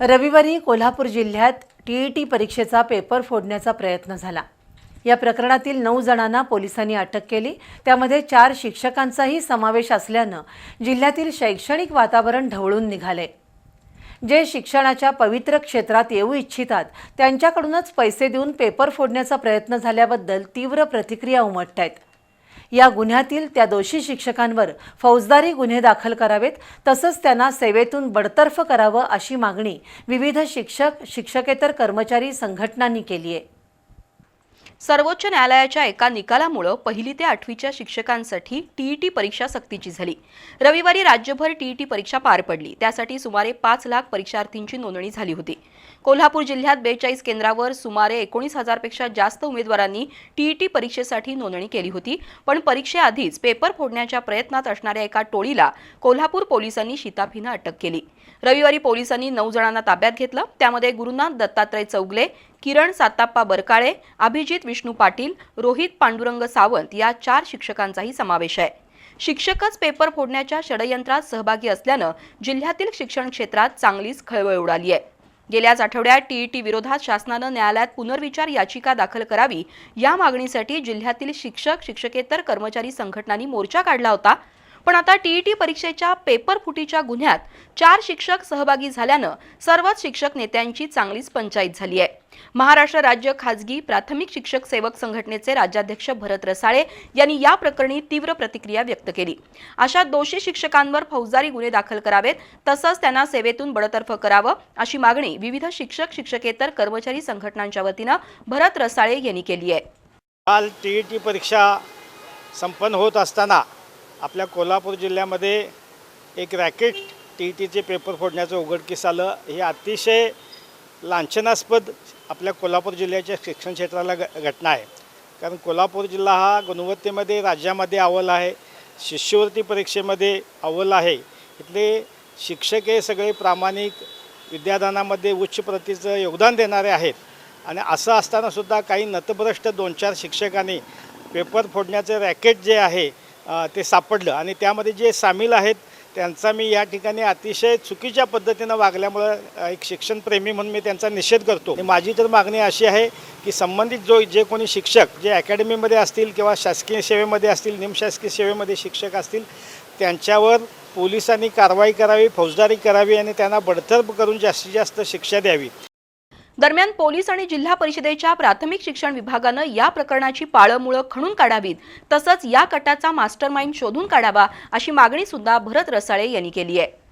रविवारी कोल्हापूर जिल्ह्यात टीईटी परीक्षेचा पेपर फोडण्याचा प्रयत्न झाला. या प्रकरणातील नऊ जणांना पोलिसांनी अटक केली. त्यामध्ये चार शिक्षकांचाही समावेश असल्यानं जिल्ह्यातील शैक्षणिक वातावरण ढवळून निघाले जे शिक्षणाच्या पवित्र क्षेत्रात येऊ इच्छितात त्यांच्याकडूनच पैसे देऊन पेपर फोडण्याचा प्रयत्न झाल्याबद्दल तीव्र प्रतिक्रिया उमटत आहेत या गुन्ह्यातील त्या दोषी शिक्षकांवर फौजदारी गुन्हे दाखल करावेत तसंच त्यांना सेवेतून बडतर्फ करावं अशी मागणी विविध शिक्षक शिक्षकेतर कर्मचारी संघटनांनी केली आहे. सर्वोच्च न्यायालयाच्या एका निकालामुळं पहिली ते आठवीच्या शिक्षकांसाठी टीईटी परीक्षा सक्तीची झाली. रविवारी राज्यभर टीईटी परीक्षा पार पडली. त्यासाठी सुमारे पाच लाख परीक्षार्थींची नोंदणी झाली होती. कोल्हापूर जिल्ह्यात बेचाळीस केंद्रावर सुमारे एकोणीस हजारपेक्षा जास्त उमेदवारांनी टीईटी परीक्षेसाठी नोंदणी केली होती. पण परीक्षेआधीच पेपर फोडण्याच्या प्रयत्नात असणाऱ्या एका टोळीला कोल्हापूर पोलिसांनी शिताफीनं अटक केली. रविवारी पोलिसांनी नऊ जणांना ताब्यात घेतलं. त्यामध्ये गुरुनाथ दत्तात्रय चौगले किरण साताप्पा बरकाळे अभिजित विष्णू पाटील रोहित पांडुरंग सावंत या चार शिक्षकांचाही समावेश आहे. शिक्षकच पेपर फोडण्याच्या षडयंत्रात सहभागी असल्यानं जिल्ह्यातील शिक्षण क्षेत्रात चांगलीच खळबळ उडाली आहे. गेल्याच आठवड्यात टीईटी विरोधात शासनानं न्यायालयात पुनर्विचार याचिका दाखल करावी या मागणीसाठी जिल्ह्यातील शिक्षक शिक्षकेतर कर्मचारी संघटनांनी मोर्चा काढला होता. पण आता टीईटी परीक्षेच्या पेपर फुटीच्या गुन्ह्यात चार शिक्षक सहभागी झाल्यानं सर्वच शिक्षक नेत्यांची चांगलीच पंचायत झाली आहे. महाराष्ट्र राज्य खाजगी प्राथमिक शिक्षक सेवक संघटनेचे राज्याध्यक्ष भरत रसाळे यांनी या प्रकरणी तीव्र प्रतिक्रिया व्यक्त केली. अशा दोषी शिक्षकांवर फौजदारी गुन्हे दाखल करावेत तसंच त्यांना सेवेतून बडतर्फ करावं अशी मागणी विविध शिक्षक शिक्षकेतर कर्मचारी संघटनांच्या वतीनं भरत रसाळे यांनी केली आहे. काल टी ई टी परीक्षा संपन्न होत असताना आपल्या कोल्हापूर जिल्ह्यामध्ये एक रॅकेट टी ई टीचे पेपर फोडण्याचं उघडकीस आलं. हे अतिशय लांछनास्पद आपल्या कोल्हापूर जिल्ह्याच्या शिक्षण क्षेत्राला घ घटना आहे. कारण कोल्हापूर जिल्हा हा गुणवत्तेमध्ये राज्यामध्ये अव्वल आहे. शिष्यवृत्ती परीक्षेमध्ये अव्वल आहे. इथले शिक्षक हे सगळे प्रामाणिक विद्यादानामध्ये उच्च प्रतीचं योगदान देणारे आहेत. आणि असं असतानासुद्धा काही नतभ्रष्ट दोन चार शिक्षकांनी पेपर फोडण्याचं रॅकेट जे आहे ते सापडलं. आणि त्यामध्ये जे सामील आहेत त्यांचा मी या ठिकाणी अतिशय चुकीच्या पद्धतीनं वागल्यामुळं एक शिक्षणप्रेमी म्हणून मी त्यांचा निषेध करतो. माझी तर मागणी अशी आहे की संबंधित जो जे कोणी शिक्षक जे अकॅडमीमध्ये असतील किंवा शासकीय सेवेमध्ये असतील निमशासकीय सेवेमध्ये शिक्षक असतील त्यांच्यावर पोलिसांनी कारवाई करावी फौजदारी करावी आणि त्यांना बडतर्फ करून जास्तीत जास्त शिक्षा द्यावी. दरम्यान पोलीस आणि जिल्हा परिषदेच्या प्राथमिक शिक्षण विभागानं या प्रकरणाची पाळंमुळं खणून काढावीत तसंच या कटाचा मास्टरमाइंड शोधून काढावा अशी मागणी सुद्धा भरत रसाळे यांनी केली आहे.